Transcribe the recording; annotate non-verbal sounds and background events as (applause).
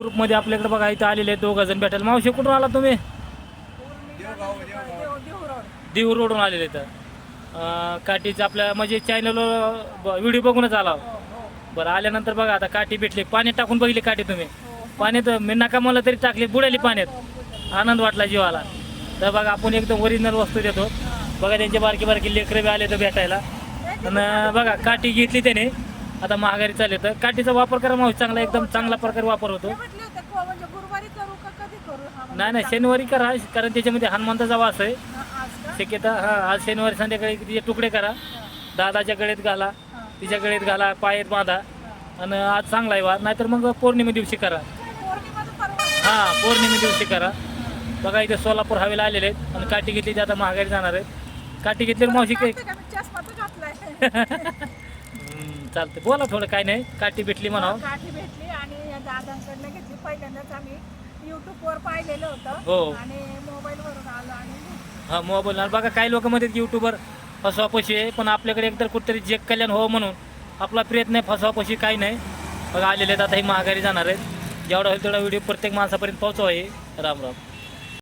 ग्रुपमध्ये आपल्याकडे बघा इथं आलेले आहेत दोघं जण भेटायला. मावशी कुठून आला तुम्ही? देव रोडून आलेले तर काठीचं आपल्या म्हणजे चॅनलवर व्हिडिओ बघूनच आला. बरं आल्यानंतर बघा आता काठी भेटली. पाण्यात टाकून बघितली काठी तुम्ही. पाण्यात मी नका मला तरी टाकली बुडाली पाण्यात. आनंद वाटला जीवाला. तर बघा आपण एकदम ओरिजिनल वस्तू देतो. बघा त्यांचे बारकी बारकी लेकरं बी आले तर भेटायला. आणि बघा काठी घेतली त्याने. आता महागारी चालले तर काठीचा वापर करा मावशी चांगला एकदम चांगला प्रकारे वापर होतो. म्हटले होते को- म्हणजे गुरुवारी करू का कधी करू? हा म्हणजे नाही नाही शनिवारी करा कारण त्याच्यामध्ये हनुमंताचा वास आहे. हा, आज का? शक्यता हा आज शनिवारी संध्याकाळी तिचे तुकडे करा. दादाच्या गळ्यात घाला तिच्या गळ्यात घाला पायात बांधा. आणि आज चांगला आहे वाद नाहीतर मग पौर्णिमे दिवशी करा. परवा हा पौर्णिमे दिवशी करा. बघा इथे सोलापूर हवेला आलेले आहेत आणि काठी घेतली ते आता महागारी जाणार आहेत. काठी घेतली मावशी काही चष्मा तर घातलाय. (laughs) चालतंय. बोला थोडं काय नाही काठी भेटली म्हणावं. काठी भेटली आणि या दादांकडनं घेतली. पहिल्यांदाच आम्ही युट्यूब वर पाहिलेलं हो. होतं आणि मोबाईल वरून आलो आणि हा मोबाईल आणि बघा काही लोक म्हणतात युट्यूबर फसवापशी आहे पण आपल्याकडे एकतर कुठेतरी जग कल्याण हो म्हणून आपला प्रयत्न आहे फसवापशी काही नाही. बघा आलेले आहेत आता ही महागारी जाणार आहेत. जेवढा होईल तेवढा व्हिडिओ प्रत्येक माणसापर्यंत पोहोचवा हे. राम राम.